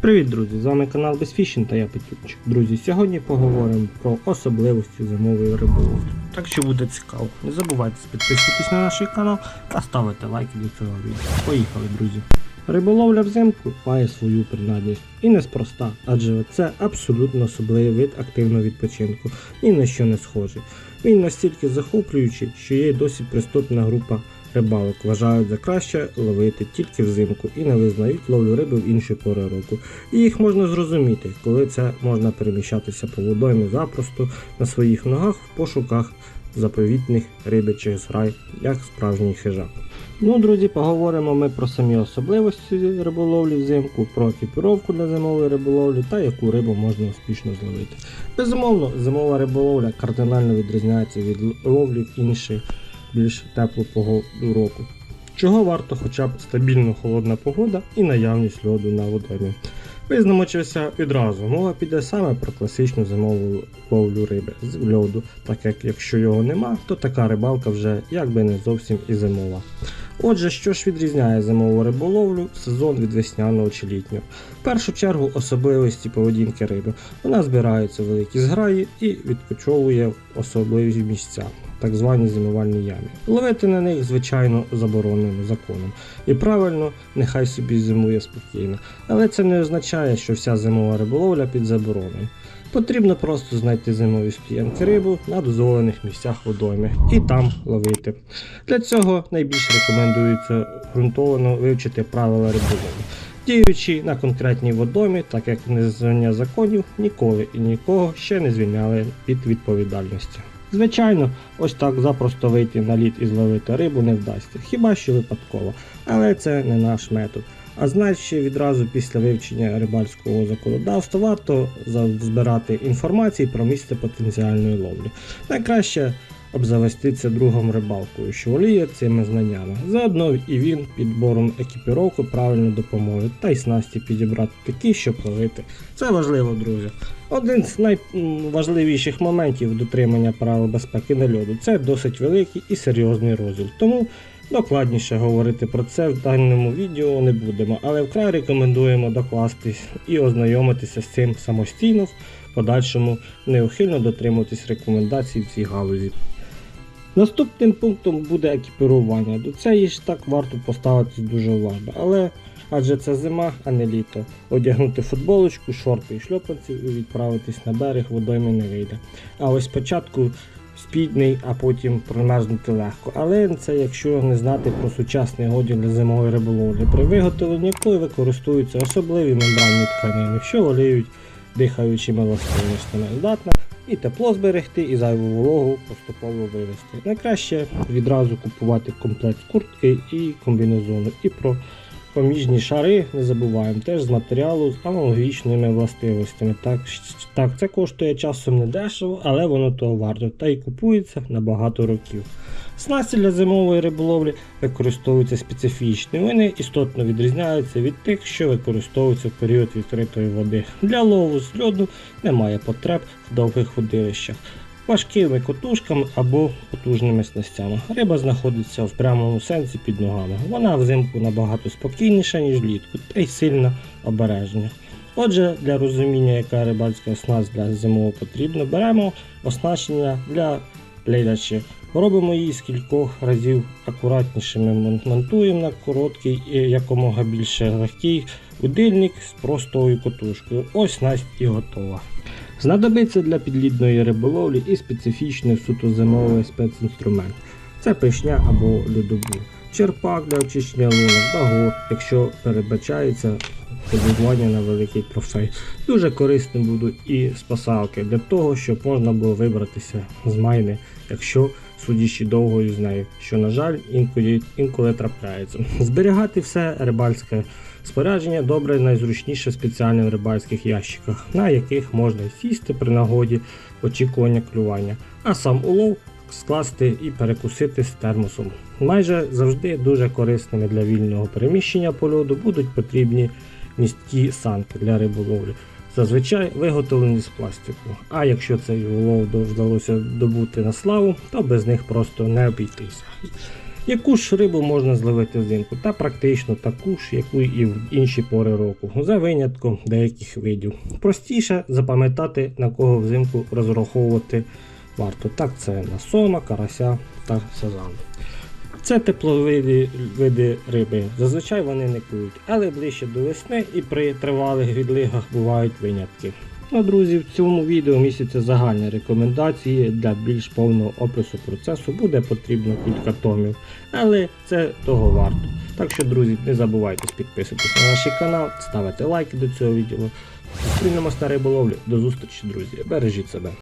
Привіт, друзі! З вами канал Безфішін та я Петючик. Друзі, сьогодні поговоримо про особливості зимової риболовлі. Так що буде цікаво. Не забувайте підписуватись на наш канал та ставити лайки до цього відео. Поїхали, друзі! Риболовля взимку має свою принадність і неспроста, адже це абсолютно особливий вид активного відпочинку, ні на що не схожий. Він настільки захоплюючий, що є досить приступна група рибалок. Вважають за краще ловити тільки взимку і не визнають ловлю риби в інші пори року. І їх можна зрозуміти, коли це можна переміщатися по водоймі запросто на своїх ногах в пошуках заповітних рибячих зграй, як справжній хижак. Ну, друзі, поговоримо ми про самі особливості риболовлі взимку, про екіпіровку для зимової риболовлі та яку рибу можна успішно зловити. Безумовно, зимова риболовля кардинально відрізняється від ловлі в інші більш теплу погоду року. Чого варто хоча б стабільно холодна погода і наявність льоду на водоймі. Визначився відразу. Мова піде саме про класичну зимову ловлю риби з льоду, так як якщо його нема, то така рибалка вже якби не зовсім і зимова. Отже, що ж відрізняє зимову риболовлю сезон від весняного чи літнього? В першу чергу особливості поведінки риби. Вона збирається в великі зграї і відкочовує особливі місця, так звані зимувальні ями. Ловити на них, звичайно, заборонено законом. І правильно, нехай собі зимує спокійно. Але це не означає, що вся зимова риболовля під забороною. Потрібно просто знайти зимові стоянки рибу на дозволених місцях водойми і там ловити. Для цього найбільш рекомендується ґрунтовано вивчити правила риболовлі. Діючи на конкретній водомі, так як незнання законів ніколи і нікого ще не звільняли від відповідальності. Звичайно, ось так запросто вийти на лід і зловити рибу не вдасться, хіба що випадково, але це не наш метод. А значить, відразу після вивчення рибальського законодавства варто збирати інформацію про місце потенціальної ловлі. Найкраще обзавестися другом рибалкою, що воліє цими знаннями. Заодно і він підбором екіпіровки правильно допоможе, та й снасті підібрати такі, щоб ловити. Це важливо, друзі. Один з найважливіших моментів дотримання правил безпеки на льоду це досить великий і серйозний розділ. Тому Докладніше говорити про це в даному відео не будемо, але вкрай рекомендуємо докластись і ознайомитися з цим самостійно, в подальшому неухильно дотримуватись рекомендацій в цій галузі. Наступним пунктом буде екіпірування. До цієї ж так варто поставитись дуже уважно, але адже це зима, а не літо. Одягнути футболочку, шорти і шльопанці і відправитись на берег водойми не вийде. А ось спочатку спідний, а потім промерзнути легко. Але це якщо не знати про сучасний одяг для зимової риболовлі, при виготовленні якої використовуються особливі мембранні тканини, що воліють дихаючими властивостями. Здатна і тепло зберегти, і зайву вологу поступово вивести. Найкраще відразу купувати комплект куртки і комбінезону. І про поміжні шари не забуваємо теж з матеріалу з аналогічними властивостями. Так, так, це коштує часом не дешево, але воно того варто та й купується на багато років. Снасті для зимової риболовлі використовуються специфічні. Вони істотно відрізняються від тих, що використовуються в період відкритої води. Для лову з льоду немає потреб в довгих водилищах. Важкими котушками або потужними снастями. Риба знаходиться в прямому сенсі під ногами. Вона взимку набагато спокійніша, ніж влітку, та й сильно обережна. Отже, для розуміння, яка рибальська снасть для зимового потрібна, беремо оснащення для ледачі. Робимо її з кількох разів акуратнішими, монтуємо на короткий і якомога більше легкий удильник з простою котушкою. Ось снасть і готова. Знадобиться для підлідної риболовлі і специфічний суто зимовий спецінструмент. Це пишня або льодобур, черпак для очищення лунок, багор, якщо передбачається полювання на великий трофей. Дуже корисним будуть і спасалки для того, щоб можна було вибратися з майни, якщо судячи довгою з нею, що, на жаль, інколи, інколи трапляється. Зберігати все рибальське спорядження добре найзручніше в спеціальних рибальських ящиках, на яких можна сісти при нагоді очікування клювання, а сам улов скласти і перекусити з термосом. Майже завжди дуже корисними для вільного переміщення по льоду будуть потрібні місткі санки для риболовлі. Зазвичай виготовлені з пластику. А якщо цей улов вдалося добути на славу, то без них просто не обійтися. Яку ж рибу можна зловити взимку? Та практично таку ж, яку і в інші пори року, за винятком деяких видів. Простіше запам'ятати, на кого взимку розраховувати варто. Так, це на сома, карася та сазан. Це тепловиди види риби. Зазвичай вони не кують, але ближче до весни і при тривалих відлигах бувають винятки. Ну, друзі, в цьому відео містяться загальні рекомендації для більш повного опису процесу буде потрібно кілька томів, але це того варто. Так що, друзі, не забувайте підписуватися на наш канал, ставити лайки до цього відео. Зустрінемось на риболовлі. До зустрічі, друзі. Бережіть себе.